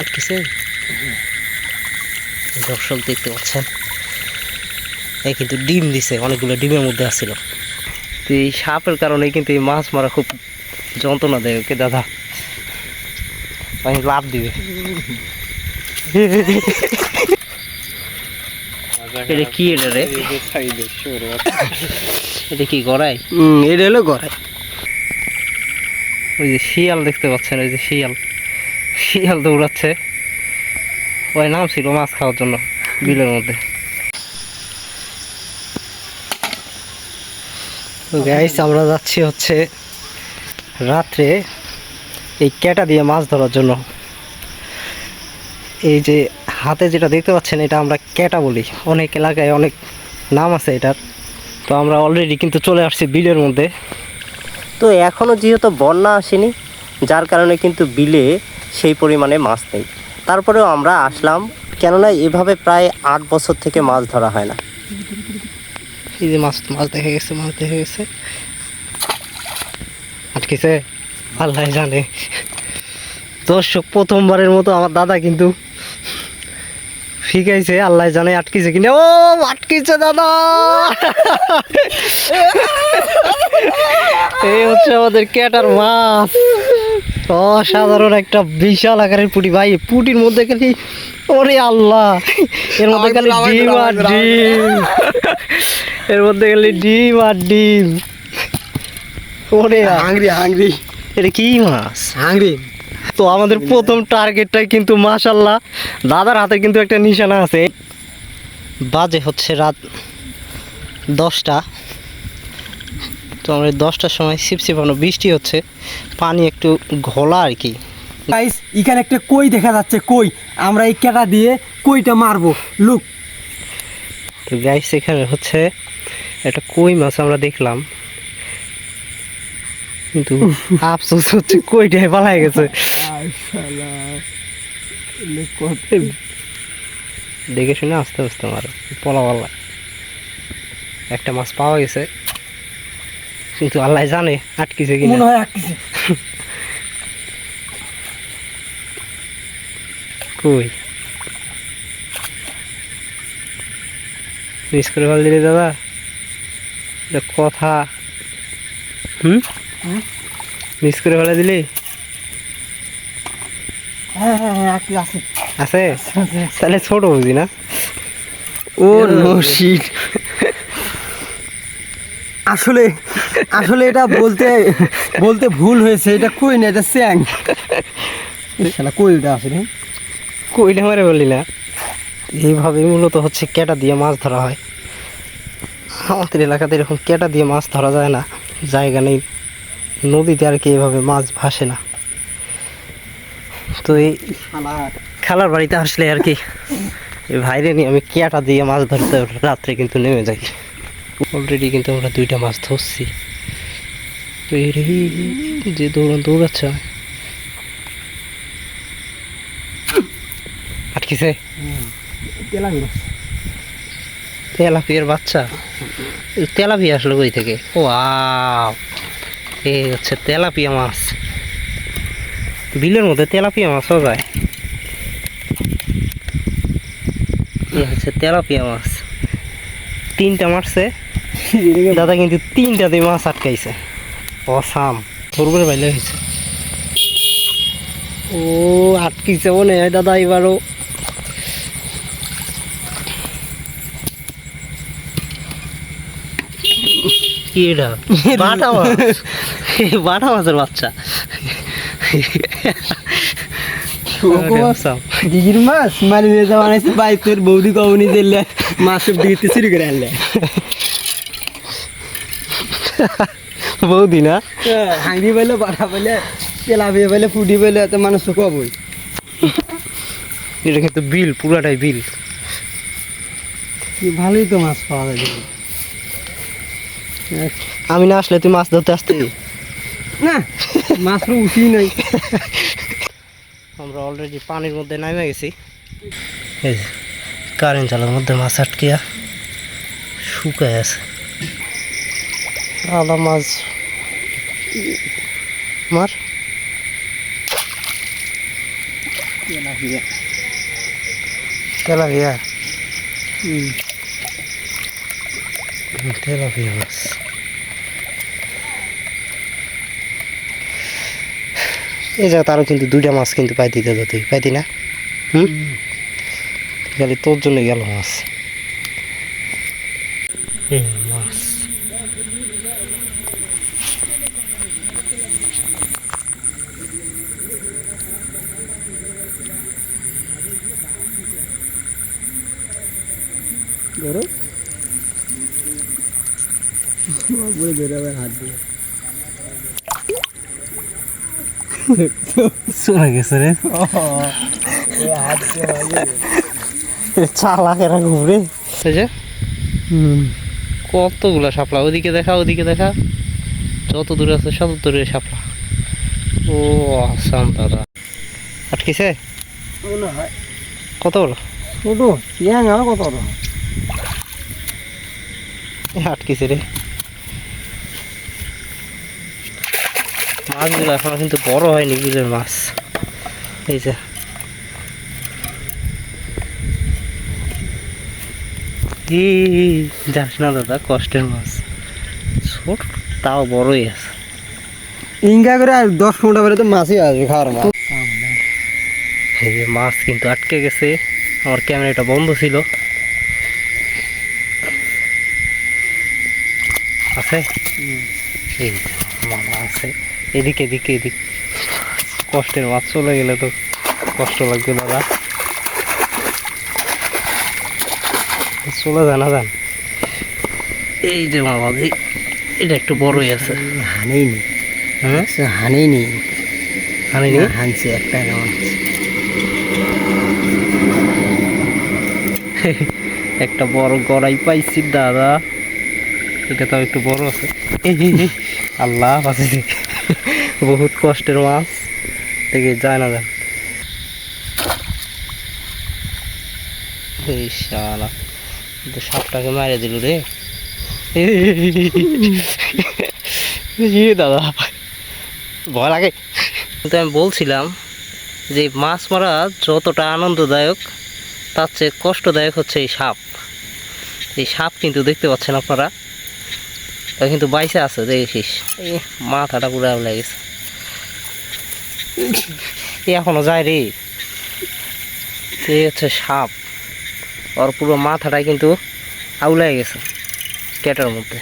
আটকেছে দর্শক দেখতে পাচ্ছেন? এ কিন্তু ডিম দিছে অনেকগুলো ডিমের মধ্যে আসছিল। তো এই সাপের কারণে কিন্তু এই মাছ মারা খুব যন্ত্রণা দেয় ওকে দাদা। আমি লাভ দিবে। এটা কি এটা রে? এটা কি গড়াই? এটা হলো গড়াই। ওই যে শিয়াল দেখতে পাচ্ছেন ওই যে শিয়াল। শিয়াল দৌড়াচ্ছে। ওই নাম ছিল মাছ খাওয়ার জন্য বিলের মধ্যে। তো আমরা যাচ্ছি হচ্ছে রাত্রে এই ক্যাটা দিয়ে মাছ ধরার জন্য। এই যে হাতে যেটা দেখতে পাচ্ছেন, এটা আমরা ক্যাটা বলি। অনেক এলাকায় অনেক নাম আছে এটার। তো আমরা অলরেডি কিন্তু চলে আসছি বিলের মধ্যে। তো এখনও যেহেতু বন্যা আসেনি, যার কারণে কিন্তু বিলে সেই পরিমাণে মাছ নেই। তারপরেও আমরা আসলাম, কেননা এভাবে প্রায় আট বছর থেকে মাছ ধরা হয় না। এই যে মাছ মাছ দেখা গেছে, মাছ দেখা গেছে। আটকেছে আল্লাহ জানে। দর্শক, প্রথমবারের মতো আমার দাদা কিন্তু শিখাইছে, আল্লাহ জানে আটকেছে কিনা। ও, আটকেছে দাদা! এই হচ্ছে আমাদের ক্যাটার মাছ। অসাধারণ একটা বিশাল আকারের পুটি। ভাই পুটির মধ্যে খালি ওরে আল্লাহ। এর মধ্যে খালি ডিম আর ডিম। এর মধ্যে খালি ডিম আর ডিম। ওরে হাংরি হাংরি। এটা কি মাছ? হাংরি। তো আমাদের প্রথম টার্গেটটাই কিন্তু মাশাল্লাহ দাদার হাতে কিন্তু একটা নিশানা আছে। বাজে হচ্ছে রাত দশটা। তো আমরা দশটার সময় সিপসিপানো বৃষ্টি হচ্ছে পানি একটু ঘোলা আর কি। গাইস এখানে একটা কই দেখা যাচ্ছে কই? আমরা এই কেটা দিয়ে কইটা মারবো। লুক তো গাইস এখানে হচ্ছে একটা কই মাছ আমরা দেখলাম। কিন্তু আফসোস হচ্ছে কইটাই পালাই গেছে। দেখে শুনে আস্তে আস্তে মারো পলা পাল্লা একটা মাছ পাওয়া গেছে। কিন্তু আল্লাহ জানে আটকিছে কিনা। মনে হয় আটকেছে। কই? মিস করে ফেল দিলি দাদা। কথা। হুম? মিস করে ফেলে দিলি? হ্যাঁ হ্যাঁ হ্যাঁ আছে। আছে? তাহলে ছোট বুঝি না? ও নশিট আসলে আসলে এটা বলতে বলতে ভুল হয়েছে এটা কই না এটা স্যাং। শালা কই ওটা আসলে কইলে মারে বললি না? এইভাবে মূলত হচ্ছে কেটা দিয়ে মাছ ধরা হয়। আমাদের এলাকাতে এরকম কেটা দিয়ে মাছ ধরা যায় না জায়গা নেই নদীতে আর কি এভাবে মাছ ভাসে না। তো এই খালার বাড়িতে আসলে আর কি এই ভাইরে নিয়ে আমি কেটা দিয়ে মাছ ধরতে রাত্রে কিন্তু নেমে যাই। অলরেডি কিন্তু আমরা দুইটা মাছ ধরছি। তো এই রে, যে দৌড়ান দৌড়াচ্ছে। আটকিছে? তেলাপিয়ার বাচ্চা? তেলাপিয়া আসলো কই থেকে? ও এই হচ্ছে তেলাপিয়া মাছ। বিলের মধ্যে তেলাপিয়া মাছ মাছও যায়। এই হচ্ছে তেলাপিয়া মাছ। তিনটা মারছে। দাদা কিন্তু তিনটাতে মাছ আটকাইছে। অসাম। ধরবে বাইলে হয়েছে। ও আটকিছে মনে হয় দাদা এবারও। কি এটা? বাটা মাছ? বাটা মাছের বাচ্চা। দিদির মাছ? মারি যাওয়া তোর বৌদি কবনি দিলে মাছ সব দিতে শুরু করে আনলে। বৌদি না হাঙ্গি পাইলে বাড়া পাইলে তেলাপিয়া পাইলে ফুটি পাইলে এত মানুষ কবই এটা কিন্তু বিল পুরাটাই বিল। ভালোই তো মাছ পাওয়া যায় আমি না আসলে তুই মাছ ধরতে আসতে না মাছ তো উঠি নাই। আমরা অলরেডি পানির মধ্যে নামে গেছি। এই কারেন্ট জালের মধ্যে মাছ আটকিয়া শুকায় আছে। আলাদা মাছ। মার। তেলাপিয়া। হুম। তেলাপিয়া মাছ। এই জায়গা তারও কিন্তু দুইটা মাছ কিন্তু পাইতি তো তুই পাইতি না? হুম? খালি তোর জন্য গেল মাছ। এই মাছ ধরো বলে ধরে আবার হাত দিয়ে। চলে গেছে রে। চালাক এরা ঘুরে যে। কতগুলা শাপলা ওদিকে দেখা ওদিকে দেখা। যত দূরে আছে শত দূরে সাপলা ও আসাম দাদা। আটকেছে? কত বড় ছোট। ইয়াং আর কত বড়? এ, আটকেছে রে। মাছগুলো এখনও কিন্তু বড় হয়নি বিলের মাছ। এই যে। যাস না দাদা কষ্টের মাছ। ছোট তাও বড়ই আছে। ইঙ্গা করে আর দশ পনেরো বেড়ে তো মাছই আসবে খাওয়ার মাছ। এই যে মাছ কিন্তু আটকে গেছে। আমার ক্যামেরাটা বন্ধ ছিল। আছে? এই মামা আছে। এদিকে এদিকে এদিক। কষ্টের মাছ চলে গেলে তো কষ্ট লাগবে দাদা। চলে যান না যান। এই যে মামা জি এটা একটু বড়ই আছে। হানেই নি হ্যাঁ? হানেই নি আনিনি হানছে একটা একটা বড় গড়াই পাইছি দাদা। এটা তো একটু বড় আছে। আল্লাহ থেকে বহুত কষ্টের মাছ। থেকে যায় না যান সাপটাকে মারিয়ে দিল রে। দাদা, ভয় লাগে। কিন্তু আমি বলছিলাম যে মাছ মারা যতটা আনন্দদায়ক, তার চেয়ে কষ্টদায়ক হচ্ছে এই সাপ। এই সাপ কিন্তু দেখতে পাচ্ছেন আপনারা। তা কিন্তু বাইসে আছে দেখিস এই। মাথাটা পুরো আউলে গেছে। এ এখনও যায় রে। এই হচ্ছে সাপ। ওর পুরো মাথাটা কিন্তু আউলাই গেছে কেটার মধ্যে।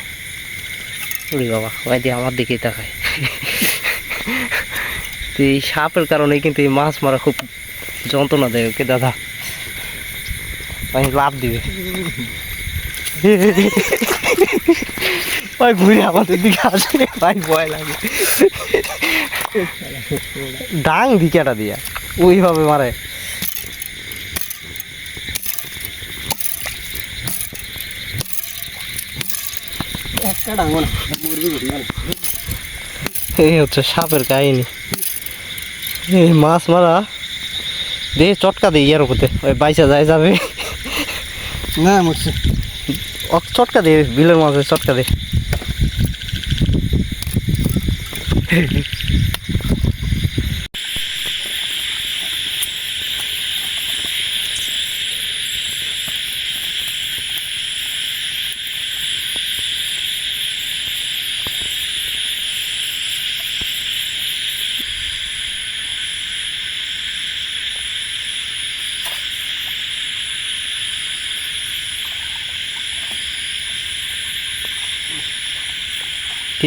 উড়ি বাবা ওই দিয়ে আমার দিকেই তাকায়। তো এই সাপের কারণে কিন্তু এই মাছ মারা খুব যন্ত্রণা দেয় ওকে দাদা। আমি লাভ দিবে। ভাই ঘুরে আমাদের দিকে আসলে ভাই ভয় লাগে। ডাং দিকেটা দিয়া ওইভাবে মারে। এই হচ্ছে সাপের কাহিনী। এই মাছ মারা দে চটকা দে ইয়ার উপরে ওই বাইসা যায় যাবে। না মরছে। চটকা দে বিলের মাঝে চটকা দে। কি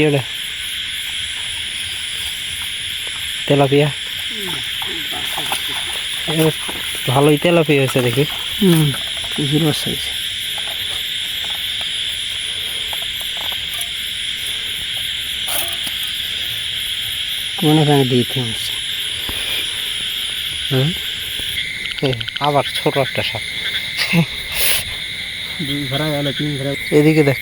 হলে তেলাপিয়া। ভালোই তেলাপিয়া হয়েছে দেখি। হুম প্রচুর বর্ষা হয়েছে। কোন এখানে দিতে হচ্ছে হুম? আবার ছোট একটা সাপ। দুই গেল তিন এদিকে দেখ।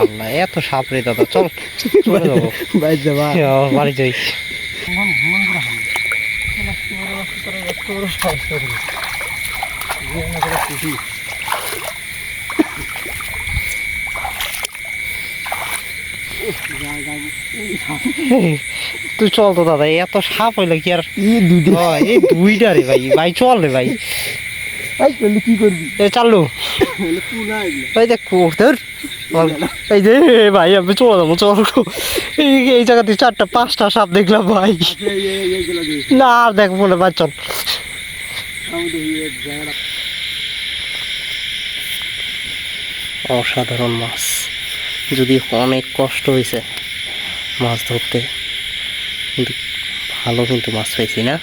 আল্লাহ এত সাপ রে দাদা চল। বাইর যাবা বাড়ি যাই। তুই চল তো দাদা এত সাপ হইলে কি আর এই দুইটা। হয়, রে ভাই ভাই চল রে ভাই। কি করবি? চালু। এই দেখ এই যে ভাই আমি চলে যাব চল। এই এই জায়গাতে চারটা পাঁচটা সাপ দেখলাম ভাই। না আর ভাই চল। অসাধারণ মাছ। যদি অনেক কষ্ট হয়েছে মাছ ধরতে কিন্তু ভালো কিন্তু মাছ পাইছি না?